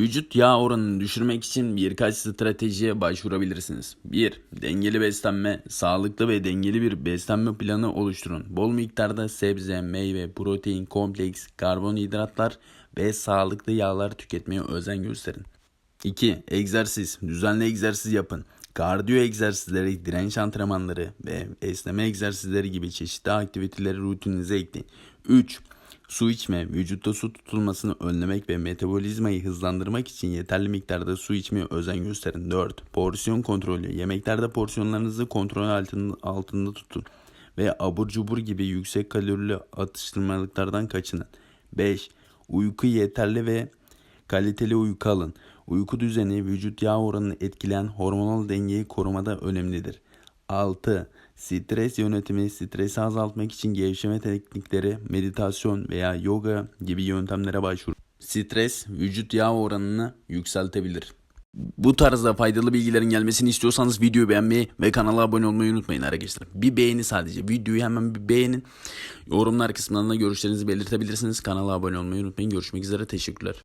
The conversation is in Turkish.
Vücut yağ oranını düşürmek için birkaç stratejiye başvurabilirsiniz. 1. Dengeli beslenme, sağlıklı ve dengeli bir beslenme planı oluşturun. Bol miktarda sebze, meyve, protein, kompleks, karbonhidratlar ve sağlıklı yağlar tüketmeye özen gösterin. 2. Egzersiz. Düzenli egzersiz yapın. Kardiyo egzersizleri, direnç antrenmanları ve esneme egzersizleri gibi çeşitli aktiviteleri rutininize ekleyin. 3. Su içme, vücutta su tutulmasını önlemek ve metabolizmayı hızlandırmak için yeterli miktarda su içmeye özen gösterin. 4. Porsiyon kontrolü. Yemeklerde porsiyonlarınızı kontrol altında, altında tutun ve abur cubur gibi yüksek kalorili atıştırmalıklardan kaçının. 5. Uyku yeterli ve Kaliteli uyku alın. Uyku düzeni vücut yağ oranını etkileyen hormonal dengeyi korumada önemlidir. 6. Stres yönetimi stresi azaltmak için gevşeme teknikleri, meditasyon veya yoga gibi yöntemlere başvurun. Stres vücut yağ oranını yükseltebilir. Bu tarzda faydalı bilgilerin gelmesini istiyorsanız videoyu beğenmeyi ve kanala abone olmayı unutmayın arkadaşlar. Bir beğeni sadece. Videoyu hemen bir beğenin. Yorumlar kısmından da görüşlerinizi belirtebilirsiniz. Kanala abone olmayı unutmayın. Görüşmek üzere. Teşekkürler.